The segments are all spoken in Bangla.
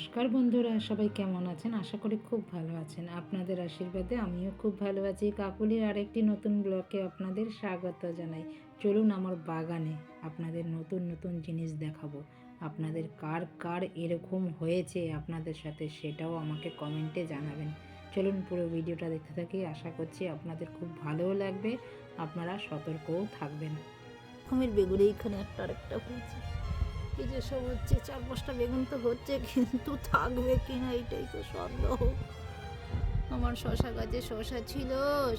নমস্কার বন্ধুরা, সবাই কেমন আছেন? আশা করি খুব ভালো আছেন। আপনাদের আশীর্বাদে আমিও খুব ভালো আছি। কাকুলির আরেকটি নতুন ব্লকে আপনাদের স্বাগত জানাই। চলুন আমার বাগানে আপনাদের নতুন নতুন জিনিস দেখাবো। আপনাদের কার কার এরকম হয়েছে আপনাদের সাথে সেটাও আমাকে কমেন্টে জানাবেন। চলুন পুরো ভিডিওটা দেখতে থাকি। আশা করছি আপনাদের খুব ভালোও লাগবে, আপনারা সতর্কও থাকবেন। রকমের বেগুন এইখানে একটা আরেকটা হয়েছে। এই যে সব হচ্ছে, চার পাঁচটা বেগুন তো হচ্ছে, কিন্তু থাকবে কিনা এটাই তো সন্দেহ। আমার শশা গাছে শশা ছিল,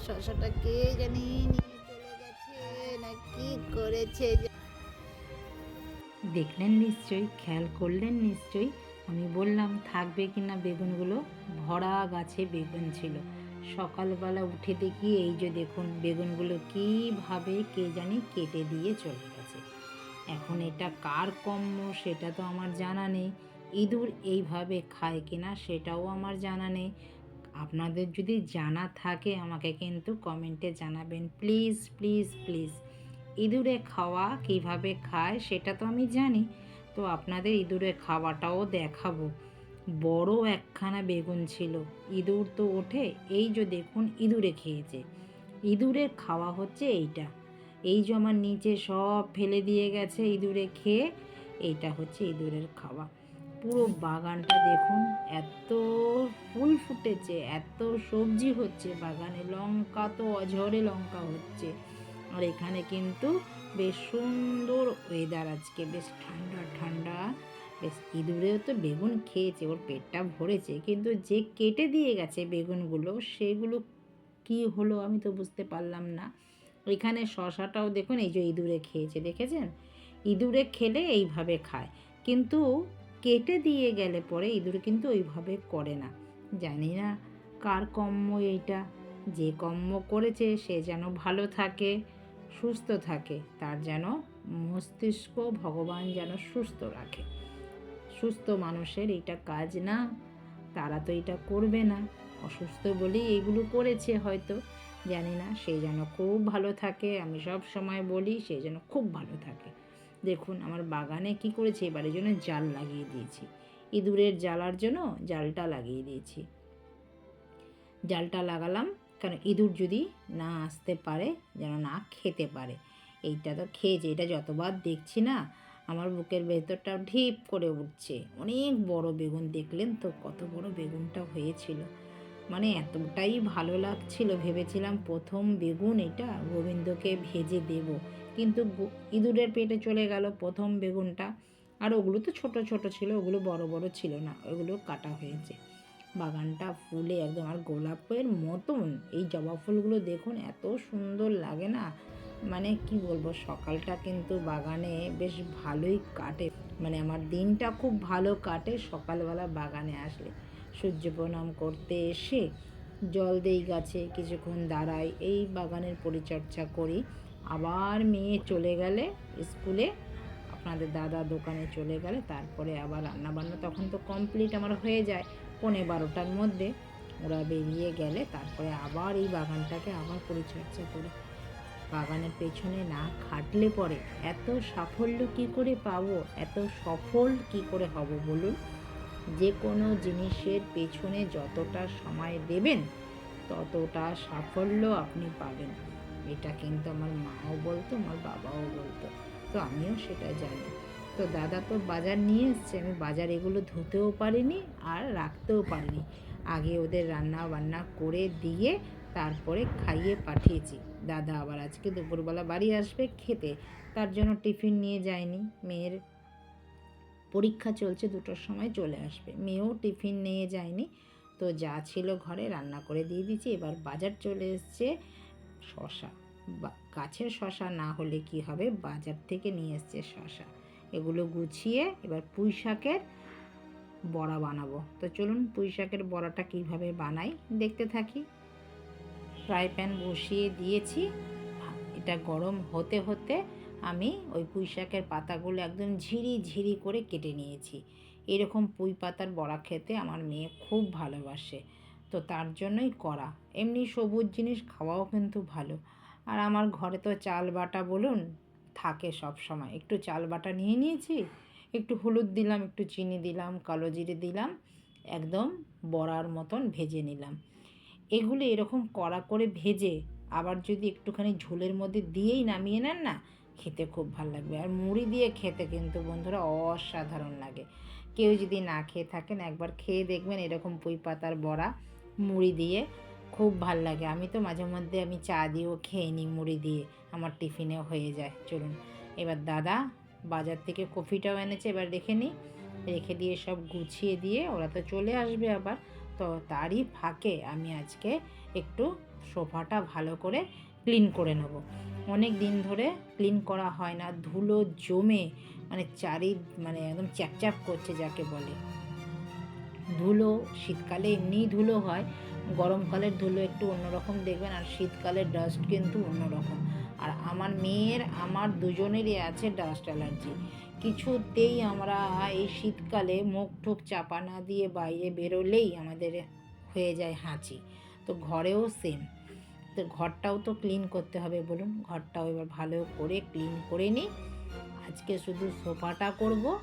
শশাটা কে জানি নিয়ে চলে গেছে, না কি করেছে দেখলেন নিশ্চয়ই, খেয়াল করলেন নিশ্চয়ই, আমি বললাম থাকবে কিনা বেগুনগুলো, ভরা গাছে বেগুন ছিল। সকালবেলা উঠে দেখি এই যে দেখুন, বেগুনগুলো কীভাবে কে জানি কেটে দিয়ে চলে। এখন এটা কার কম্য সেটা তো আমার জানা নেই। ইঁদুর এইভাবে খায় কিনা সেটাও আমার জানা নেই। আপনাদের যদি জানা থাকে আমাকে কিন্তু কমেন্টে জানাবেন। Please please please. ইঁদুরে খাওয়া কীভাবে খায় সেটা তো আমি জানি। তো আপনাদের ইঁদুরে খাওয়াটাও দেখাবো। বড় একখানা বেগুন ছিল। ইঁদুর তো ওঠে। এই যে দেখুন, ইঁদুরে খেয়েছে। ইঁদুরের খাওয়া হচ্ছে এইটা। এই যে আমার নিচে সব ফেলে দিয়ে গেছে ইঁদুরে খেয়ে, এইটা হচ্ছে ইঁদুরের খাওয়া। পুরো বাগানটা দেখুন, এত ফুল ফুটেছে, এত সবজি হচ্ছে বাগানে, লঙ্কা তো অঝরে লঙ্কা হচ্ছে। আর এখানে কিন্তু বেশ সুন্দর ওয়েদার আজকে, বেশ ঠান্ডা ঠান্ডা, বেশ ইঁদুরেও তো বেগুন খেয়েছে, ওর পেটটা ভরেছে, কিন্তু যে কেটে দিয়ে গেছে বেগুনগুলো, সেগুলো কি হলো আমি তো বুঝতে পারলাম না। এখানে শশাটাও দেখুন, এই যে ইঁদুরে খেয়েছে, দেখেছেন? ইঁদুরে খেলে এইভাবে খায়। কিন্তু কেটে দিয়ে গেলে পরে ইঁদুর কিন্তু ওইভাবে করে না। জানি না কার কম্ম এইটা, যে কম্ম করেছে সে যেন ভালো থাকে, সুস্থ থাকে, তার যেন মস্তিষ্ক ভগবান যেন সুস্থ রাখে। সুস্থ মানুষের এটা কাজ না, তারা তো এটা করবে না। অসুস্থ বলেই এগুলো করেছে হয়তো। জানি না, সে যেন খুব ভালো থাকে, আমি সব সময় বলি সে যেন খুব ভালো থাকে। দেখুন, আমার বাগানে কি করেছে এবারের জন্য জাল লাগিয়ে দিয়েছি। ইঁদুরের জ্বালার জন্য জালটা লাগিয়ে দিয়েছি। জালটা লাগালাম, কারণ ইঁদুর যদি না আসতে পারে, যেন না খেতে পারে, এইটা তো খেয়েছে, এটা যতবার দেখছি না, আমার বুকের ভেতরটা ঢিপ করে উঠছে। অনেক বড় বেগুন, দেখলেন তো কত বড় বেগুনটা হয়েছিল। মানে এতটাই ভালো লাগছিল, ভেবেছিলাম প্রথম বেগুন এটা গোবিন্দকে ভেজে দেব। কিন্তু ইঁদুরের পেটে চলে গেল প্রথম বেগুনটা। আর ওগুলো তো ছোট ছোট ছিল, ওগুলো বড় বড় ছিল না, ওগুলো কাটা হয়েছে। বাগানটা ফুলে একদম, আর গোলাপের মতন। এই জবা ফুলগুলো দেখুন, এত সুন্দর লাগে না? মানে কি বলব, সকালটা কিন্তু বাগানে বেশ ভালোই কাটে। মানে আমার দিনটা খুব ভালো কাটে সকালবেলা বাগানে আসলে। সূর্য প্রণাম করতে এসে জল দেই গাছে, কিছুক্ষণ দাঁড়াই, এই বাগানের পরিচর্যা করি। আবার মেয়ে চলে গেলে স্কুলে, আপনাদের দাদা দোকানে চলে গেলে, তারপরে আবার রান্নাবান্না তখন তো কমপ্লিট আমার হয়ে যায় পৌনে বারোটার মধ্যে। ওরা বেরিয়ে গেলে তারপরে আবার এই বাগানটাকে আবার পরিচর্যা করি। বাগানের পেছনে না খাটলে পরে এত সাফল্য কি করে পাবো? এত সফল কি করে হব বলুন? যে কোনো জিনিসের পেছনে যতটা সময় দেবেন, ততটা সাফল্য আপনি পাবেন। এটা কিন্তু আমার মাও বলতো, আমার বাবাও বলতো। তো আমিও সেটা জানি। তো দাদা তো বাজার নিয়ে এসছে, আমি বাজার এগুলো ধুতেও পারিনি আর রাখতেও পারিনি। আগে ওদের রান্না বান্না করে দিয়ে তারপরে খাইয়ে পাঠিয়েছি। দাদা আবার আজকে দুপুরবেলা বাড়ি আসবে খেতে, তার জন্য টিফিন নিয়ে যায়নি। মেয়ের পরীক্ষা চলছে, দুটোর সময় চলে আসবে। মেয়েও টিফিন নিয়ে যায়নি। তো যা ছিল ঘরে রান্না করে দিয়ে দিয়েছি। এবার বাজার চলে এসছে শশা। বা- গাছের শশা না হলে কি হবে? বাজার থেকে নিয়ে এসছে শশা। এগুলো গুছিয়ে এবার পুঁই শাকের বড়া বানাবো। তো চলুন পুঁই শাকের বড়াটা কীভাবে বানাই দেখতে থাকি। ফ্রাই প্যান বসিয়ে দিয়েছি। এটা গরম হতে হতে আমি ওই পুঁই শাকের পাতাগুলো একদম ঝিরি ঝিরি করে কেটে নিয়েছি। এরকম পুঁই পাতার বড়া খেতে আমার মেয়ে খুব ভালোবাসে। তো তার জন্যই করা। এমনি সবুজ জিনিস খাওয়াও কিন্তু ভালো। আর আমার ঘরে তো চাল বাটা বলুন, থাকে সব সময়। একটু চাল বাটা নিয়ে নিয়েছি, একটু হলুদ দিলাম, একটু চিনি দিলাম, কালো জিরে দিলাম, একদম বড়ার মতন ভেজে নিলাম। এগুলো এরকম কড়া করে ভেজে আবার যদি একটুখানি ঝোলের মধ্যে দিয়েই নামিয়ে নেন না খেতে খুব ভালো লাগবে। আর মুড়ি দিয়ে খেতে কিন্তু বন্ধুরা অসাধারণ লাগে। কেউ যদি না খেয়ে থাকেন, একবার খেয়ে দেখবেন এরকম পুঁই পাতার বড়া মুড়ি দিয়ে খুব ভালো লাগে। আমি তো মাঝে মধ্যে আমি চা দিয়েও খেয়ে নিই মুড়ি দিয়ে। আমার টিফিনে হয়ে যায়। চলুন, এবার দাদা বাজার থেকে কফিটাও এনেছে, এবার রেখে নিই। রেখে দিয়ে সব গুছিয়ে দিয়ে ওরা তো চলে আসবে আবার। তো তারই ফাঁকে আমি আজকে একটু সোফাটা ভালো করে ক্লিন করে নেব। অনেক দিন ধরে ক্লিন করা হয় না, ধুলো জমে মানে চারি মানে একদম চ্যাপচ্যাপ করছে যাকে বলে। ধুলো, শীতকালে এমনিই ধুলো হয় গরমকালের ধুলো একটু অন্যরকম দেখবেন আর শীতকালের ডাস্ট কিন্তু অন্যরকম। আর আমার মেয়ের, আমার দুজনেরই আছে ডাস্ট অ্যালার্জি কিছুতেই আমরা এই শীতকালে মুখ টুক চাপা না দিয়ে বাইরে বেরোলেই আমাদের হয়ে যায় হাঁচি। তো ঘরেও সেম ঘরটাও তো ক্লিন করতে হবে, বলুন। ঘরটাও এবার ভালো করে ক্লিন করে নিই। আজকে শুধু সোফাটা করব,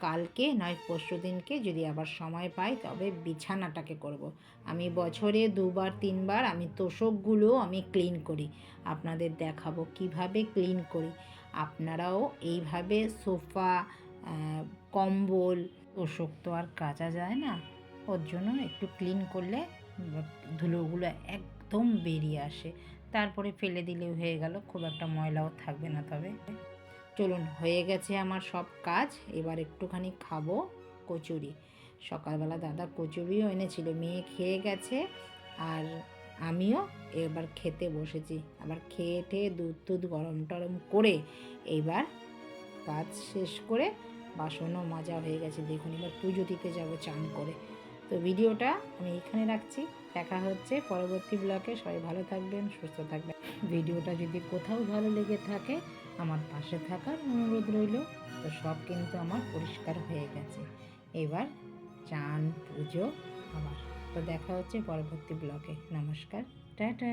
কালকে নয় পরশু দিনকে যদি আবার সময় পাই তবে বিছানাটাকে করব। আমি বছরে দুবার, তিনবার আমি তোষকগুলো আমি ক্লিন করি। আপনাদের দেখাবো কীভাবে ক্লিন করি। আপনারাও এইভাবে সোফা কম্বল, তোষক তো আর কাচা যায় না। ওর জন্য একটু ক্লিন করলে ধুলোগুলো একদম বেরিয়ে আসে। তারপরে ফেলে দিলেও হয়ে গেল, খুব একটা ময়লাও থাকবে না তবে। চলুন, হয়ে গেছে আমার সব কাজ। এবার একটুখানি খাব কচুরি। সকালবেলা দাদা কচুরিও এনেছিল, মেয়ে খেয়ে গেছে আর আমিও এবার খেতে বসেছি। আবার খেয়ে টেয়ে দুধ টুধ গরম টরম করে এইবার কাজ শেষ করে বাসনও মাজা হয়ে গেছে। দেখুন, এবার পুজো দিতে যাব চান করে। তো ভিডিওটা আমি এখানে রাখছি। দেখা হচ্ছে পরবর্তী ব্লকে সবাই ভালো থাকবেন, সুস্থ থাকবেন। ভিডিওটা যদি কোথাও ভালো লেগে থাকে, আমার পাশে থাকার অনুরোধ রইল। তো সব কিন্তু আমার পরিষ্কার হয়ে গেছে। এবার চান, পুজো আবার তো দেখা হচ্ছে পরবর্তী ব্লকে নমস্কার, টাটা!